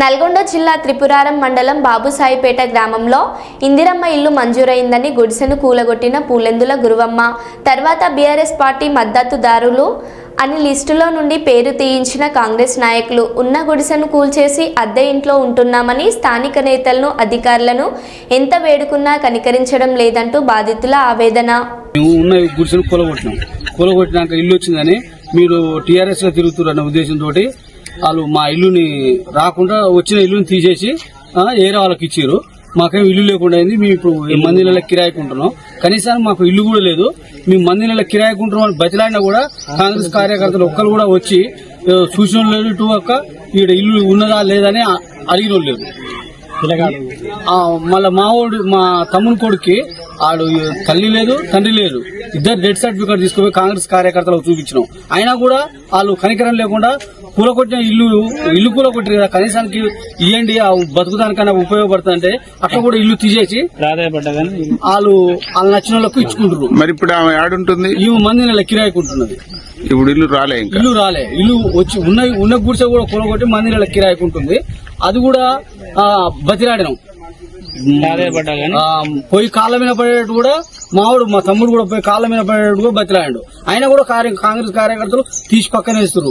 నల్గొండ జిల్లా త్రిపురారం మండలం బాబుసాయిపేట గ్రామంలో ఇందిరమ్మ ఇల్లు మంజూరైందని గుడిసెను కూలగొట్టిన పూలెందుల గురువమ్మ తర్వాత బీఆర్ఎస్ పార్టీ మద్దతుదారులు అని లిస్టులో నుండి పేరు తీయించిన కాంగ్రెస్ నాయకులు ఉన్న గుడిసెను కూల్చేసి అద్దె ఇంట్లో ఉంటున్నామని స్థానిక నేతలను అధికారులను ఎంత వేడుకున్నా కనికరించడం లేదంటూ బాధితుల ఆవేదన. ఉన్న గుడిసెను కూలగొట్టినాం. కూలగొట్టినాక ఇల్లు వచ్చిందని మీరు టీఆర్ఎస్లో ఉద్దేశంతో వాళ్ళు మా ఇల్లుని రాకుండా వచ్చిన ఇల్లుని తీసేసి ఏరే వాళ్ళకి ఇచ్చారు మాకేం ఇల్లు లేకుండా అయింది. మేము ఇప్పుడు మంది నెలల కిరాయికుంటున్నాం. కనీసం మాకు ఇల్లు కూడా లేదు. మేము మంది నెలల కిరాయికుంటున్నాం అని బతిలాడినా కూడా కాంగ్రెస్ కార్యకర్తలు ఒక్కరు కూడా వచ్చి చూసిన లేదు ఇటు ఒక్క ఈడ ఇల్లు ఉన్నదా లేదని అడిగిన ఆ, మళ్ళా మా వాడు మా తమ్ముని కొడుక్కి ఆడు తల్లి లేదు తండ్రి లేదు. ఇద్దరు డెత్ సర్టిఫికేట్ తీసుకుపోయి కాంగ్రెస్ కార్యకర్తలకు చూపించినాం. అయినా కూడా వాళ్ళు కనికరం లేకుండా కూలగొట్టిన ఇల్లు ఇల్లు కూలగొట్టారు కదా కనీసానికి ఇవ్వండి ఆ బతుకుదానికన్నా ఉపయోగపడుతుందంటే అట్లా కూడా ఇల్లు తీసేసి వాళ్ళు వాళ్ళు నచ్చిన వాళ్ళకు ఇచ్చుకుంటారు మరి ఇప్పుడు ఆమె ఆడుంటుంది ఈ మంది నెల కిరాయికుంటున్నది ఇప్పుడు ఇల్లు రాలే ఇంకా. ఇల్లు రాలే. ఇల్లు వచ్చి ఉన్న ఉన్న గుడిసె కూడా కూలగొట్టి మంది నెల కిరాయికుంటుంది అది కూడా ఆ, పోయి కాళ్ళ మీద పడేటట్టు కూడా మావాడు మా తమ్ముడు కూడా పోయి కాళ్ళ మీద పడేటట్టు కూడా బతిలాడు ఆయన కూడా కాంగ్రెస్ కార్యకర్తలు తీసి పక్కన వేస్తారు